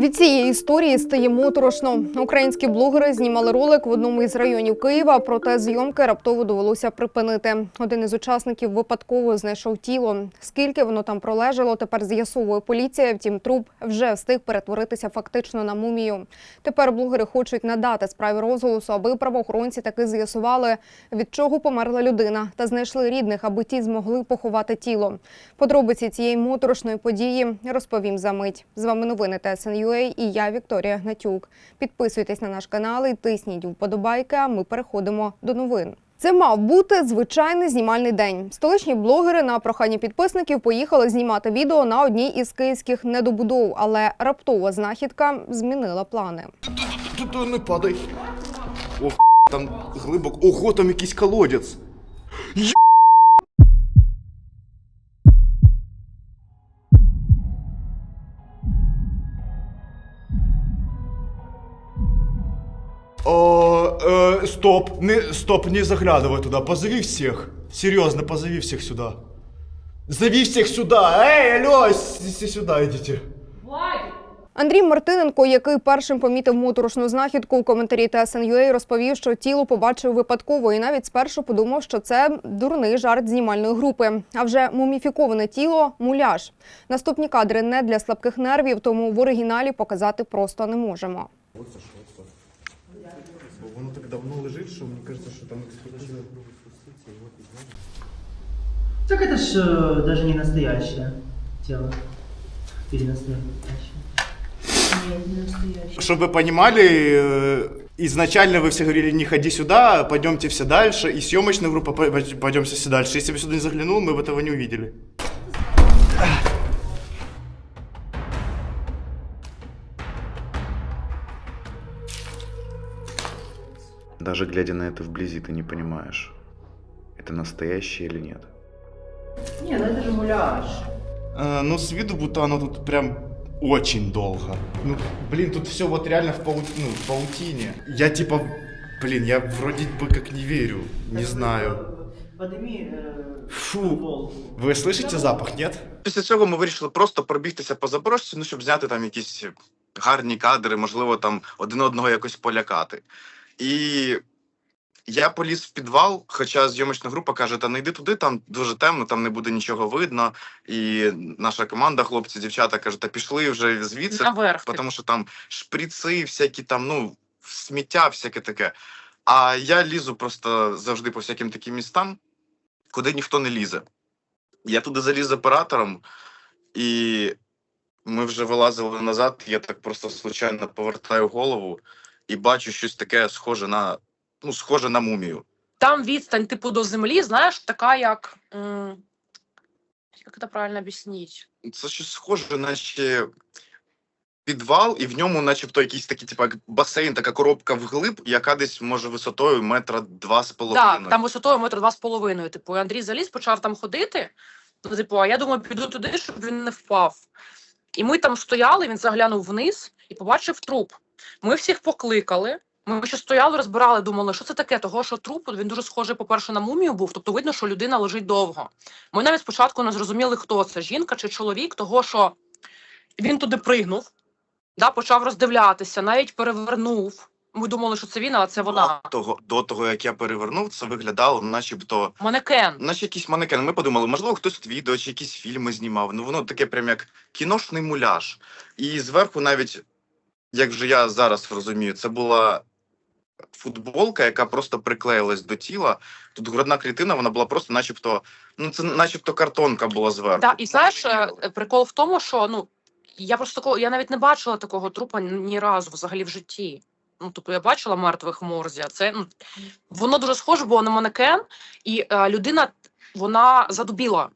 Від цієї історії стає моторошно. Українські блогери знімали ролик в одному із районів Києва, проте зйомки раптово довелося припинити. Один із учасників випадково знайшов тіло. Скільки воно там пролежало, тепер з'ясовує поліція. Втім, труп вже встиг перетворитися фактично на мумію. Тепер блогери хочуть надати справі розголосу, аби правоохоронці таки з'ясували, від чого померла людина, та знайшли рідних, аби ті змогли поховати тіло. Подробиці цієї моторошної події розповім за мить. З вами новини ТСНЮА і я Вікторія Гнатюк. Підписуйтесь на наш канал і тисніть вподобайки. А ми переходимо до новин. Це мав бути звичайний знімальний день. Столичні блогери на прохання підписників поїхали знімати відео на одній із київських недобудов, але раптова знахідка змінила плани. Тут не падай. О, там глибоко. Ого, там якийсь колодязь. э, стоп, не, стоп, не заглядывай туда, позови всех. Серьезно, позови всех сюда. Зови всех сюда. Эй, алло, с- с- сюда идите. Андрій Мартиненко, який першим помітив моторошну знахідку у коментарі ТСНЮА, розповів, що тіло побачив випадково і навіть спершу подумав, що це дурний жарт знімальної групи. А вже муміфіковане тіло муляж. Наступні кадри не для слабких нервів, тому в оригіналі показати просто не можемо. Воно так давно лежить, що мені кажется, що там експертиза. Так это ж э, даже не настоящее тело. Или настоящее. Нет, не настоящее. Чтобы вы понимали, э, изначально вы все говорили, не ходи сюда, пойдемте все дальше, и съемочная группа «Пой- пойдемте все дальше. Если бы сюда не заглянул, мы бы этого не увидели. Даже глядя на это вблизи, ты не понимаешь, это настоящее или нет. Не, ну это же муляж. Э, ну, с виду будто оно тут прям очень долго. Ну, блин, тут все вот реально в, пау- ну, в паутине. Я типа, блин, я вроде бы как не верю, не знаю. Подними э, Фу. футболку. Ви слышите запах, нет? Після цього ми вирішили просто пробігтися по Запорожці, ну щоб зняти там якісь гарні кадри, можливо, там один одного якось полякати. І я поліз в підвал, хоча зйомочна група каже: та не йди туди, там дуже темно, там не буде нічого видно. І наша команда, хлопці, дівчата, каже, та пішли вже звідси, Наверх. тому що там шприци, всякі там, ну, сміття, всяке таке. А я лізу просто завжди по всяким таким містам, куди ніхто не лізе. Я туди заліз з оператором, і ми вже вилазили назад. Я так просто случайно повертаю голову і бачу щось таке схоже на, ну, схоже на мумію. Там відстань, типу, до землі, знаєш, така як. м, Як це правильно об'яснити? Це щось схоже, наче підвал, і в ньому, начебто, якийсь такий, типу, як басейн, така коробка вглиб, яка десь може висотою метра два з половиною. Так, там висотою метр два з половиною. Типу, і Андрій заліз, почав там ходити. Ну, типу, а я думаю, піду туди, щоб він не впав. І ми там стояли, він заглянув вниз і побачив труп. Ми всіх покликали. Ми ще стояли, розбирали, думали, що це таке, того що труп він дуже схожий, по-перше, на мумію був, тобто видно, що людина лежить довго. Ми навіть спочатку не зрозуміли, хто це жінка чи чоловік, того що він туди пригнув, да, почав роздивлятися, навіть перевернув. Ми думали, що це він, а це вона. Того, до того, як я перевернув, це виглядало, начебто, Манекен. наче якийсь манекен. Ми подумали, можливо, хтось тут відео чи якісь фільми знімав. Ну воно таке прям як кіношний муляж. І зверху навіть, як вже я зараз розумію, це була футболка, яка просто приклеїлась до тіла. Тут грудна клітина, вона була просто, начебто, ну це начебто картонка була зверху. Так, і знаєш, е, прикол в тому, що ну я просто такого, я навіть не бачила такого трупа ні- разу взагалі в житті. Ну, тобто я бачила мертвих а це ну воно дуже схоже було на манекен, і е, людина вона задубіла.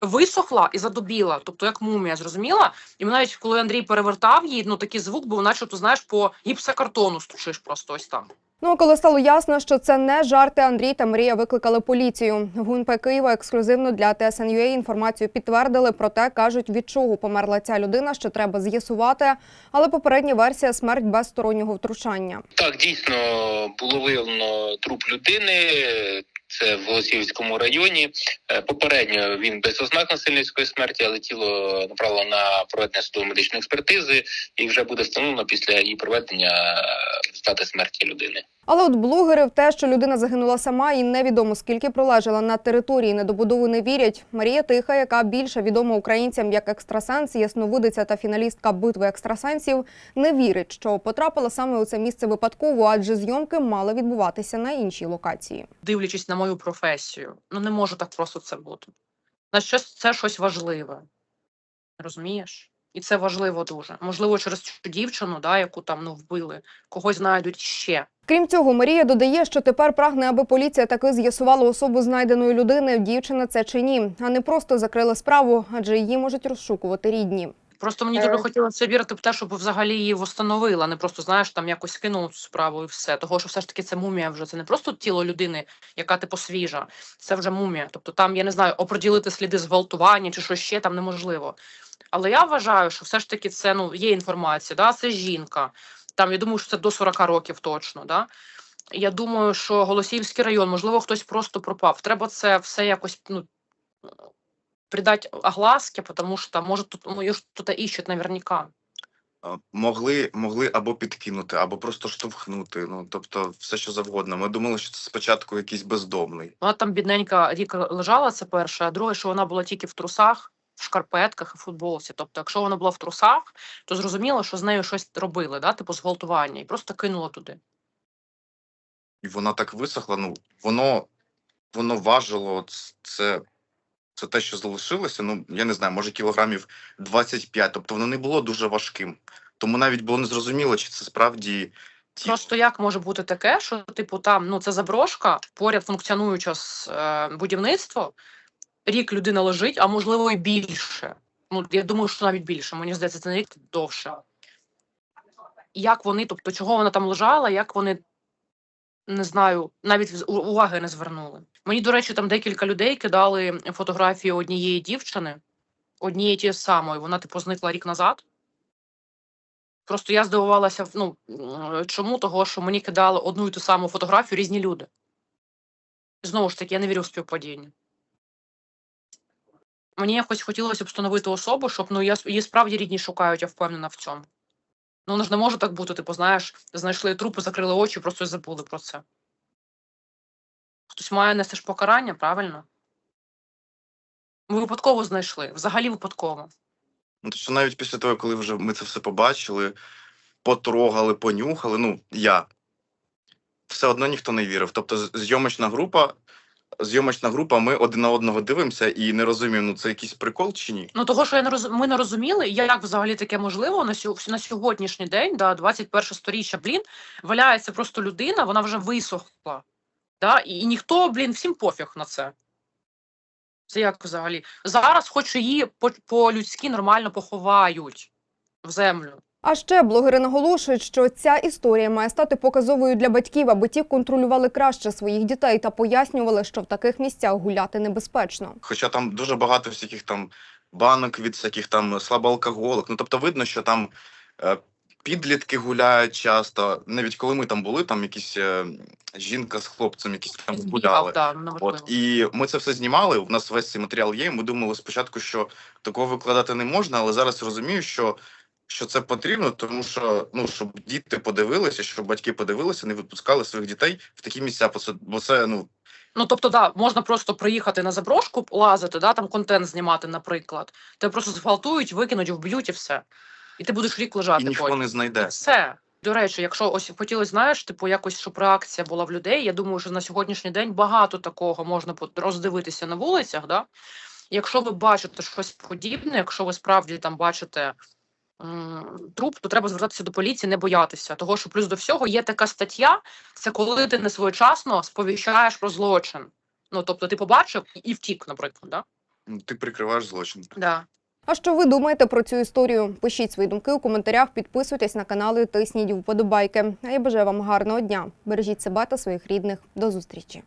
Висохла і задубіла, тобто як мумія, зрозуміла? І навіть коли Андрій перевертав її, ну такий звук був, наче ти знаєш, по гіпсокартону стучиш просто ось там. Ну а коли стало ясно, що це не жарти, Андрій та Марія викликали поліцію. В ГУНП Києва ексклюзивно для ТСНЮА інформацію підтвердили. Проте кажуть, від чого померла ця людина, що треба з'ясувати. Але попередня версія смерть без стороннього втручання. Так, дійсно було виявлено труп людини. Це в Голосіївському районі. Е, Попередньо він без ознак насильницької смерті, але тіло направлено на проведення судово-медичної експертизи, і вже буде встановлено після її проведення стати результати смерті людини. Але от блогери в те, що людина загинула сама і невідомо скільки пролежала на території недобудови, не вірять. Марія Тиха, яка більше відома українцям як екстрасенс, ясновидиця та фіналістка битви екстрасенсів, не вірить, що потрапила саме у це місце випадково, адже зйомки мали відбуватися на іншій локації. дивлячись на мою професію. Ну не може так просто це бути. На щось це щось важливе. Розумієш? І це важливо дуже. Можливо, через цю дівчину, да, яку там ну вбили, когось знайдуть ще. Крім цього, Марія додає, що тепер прагне, аби поліція таки з'ясувала особу знайденої людини, дівчина це чи ні, а не просто закрила справу, адже її можуть розшукувати рідні. Просто мені Е. дуже хотілося вірити в те, щоб взагалі її встановили, а не просто знаєш, там якось кинули цю справу і все. Того, що все ж таки це мумія вже це не просто тіло людини, яка типу свіжа, це вже мумія. Тобто там, я не знаю, оприділити сліди зґвалтування чи що ще там неможливо. Але я вважаю, що все ж таки це ну є інформація, да, це жінка. Там я думаю, що це до 40 років точно. Да? Я думаю, що Голосіївський район, можливо, хтось просто пропав. Треба це все якось ну, придати огласки, тому що може тут ну, її іщуть наверняка. Могли, могли або підкинути, або просто штовхнути. Ну тобто, все що завгодно. Ми думали, що це спочатку якийсь бездомний. Вона там бідненька рік лежала, це перше, а друге, що вона була тільки в трусах, в шкарпетках і футболці. Тобто, якщо вона була в трусах, то зрозуміло, що з нею щось робили, да? типу зґвалтування, і просто кинула туди. І вона так висохла. Ну воно воно важило. Це, це те, що залишилося. Ну я не знаю, може кілограмів 25. Тобто воно не було дуже важким. Тому навіть було незрозуміло, чи це справді. Просто як може бути таке, що типу там ну це заброшка, поряд функціонуюче с- е, будівництво, рік людина лежить, а можливо і більше. Ну я думаю, що навіть більше. Мені здається, це не рік довше. Як вони, тобто, чого вона там лежала, як вони не знаю, навіть уваги не звернули. Мені, до речі, там декілька людей кидали фотографії однієї дівчини, однієї тієї самої. Вона, типу, зникла рік назад. Просто я здивувалася, ну чому того, що мені кидали одну і ту саму фотографію різні люди. Знову ж таки, я не вірю в співпадіння. Мені якось хотілося б встановити особу, щоб ну я її справді рідні шукають, я впевнена в цьому. Ну, воно ж не може так бути, типу, знаєш, знайшли трупи, закрили очі, просто забули про це. Хтось має нести ж покарання, правильно? Ми випадково знайшли, взагалі випадково. Ну, то що навіть після того, коли вже ми це все побачили, потрогали, понюхали, ну я все одно ніхто не вірив. Тобто, зйомочна група, зйомочна група, ми один на одного дивимося і не розуміємо, ну це якийсь прикол чи ні. Ну, того, що я не роз... ми не розуміли, як взагалі таке можливо на, сьо... на сьогоднішній день, да, 21 сторіччя, блін, валяється просто людина, вона вже висохла. Да? І, і ніхто, блін, всім пофіг на це. Це як взагалі? Зараз, хоч її по- по-людськи нормально поховають в землю. А ще блогери наголошують, що ця історія має стати показовою для батьків, аби ті контролювали краще своїх дітей та пояснювали, що в таких місцях гуляти небезпечно. Хоча там дуже багато всяких там банок від всяких там слабоалкоголок. Ну тобто видно, що там е, підлітки гуляють часто. Навіть коли ми там були, там якісь е, жінка з хлопцем, якісь там гуляли. Да. От і ми це все знімали. У нас весь цей матеріал є. і Ми думали спочатку, що такого викладати не можна, але зараз розумію, що, що це потрібно, тому що ну щоб діти подивилися, щоб батьки подивилися, не випускали своїх дітей в такі місця. бо це- ну Ну, тобто, да, можна просто приїхати на заброшку, лазити, да, там контент знімати, наприклад. Тебе просто зґвалтують, викинуть, вб'ють і все. І ти будеш рік лежати. і ніхто потім. не І все. До речі, якщо ось хотілося, знаєш, типу, якось, щоб реакція була в людей. Я думаю, що на сьогоднішній день багато такого можна роздивитися на вулицях. Да? Якщо ви бачите щось подібне, якщо ви справді там бачите труп, то треба звертатися до поліції, не боятися. Того, що плюс до всього є така стаття, це коли ти не своєчасно сповіщаєш про злочин. Ну, тобто ти побачив і втік, наприклад. Да? Ну, Ти прикриваєш злочин. Да. А що ви думаєте про цю історію? Пишіть свої думки у коментарях, підписуйтесь на канал і тисніть вподобайки. А я бажаю вам гарного дня. Бережіть себе та своїх рідних. До зустрічі.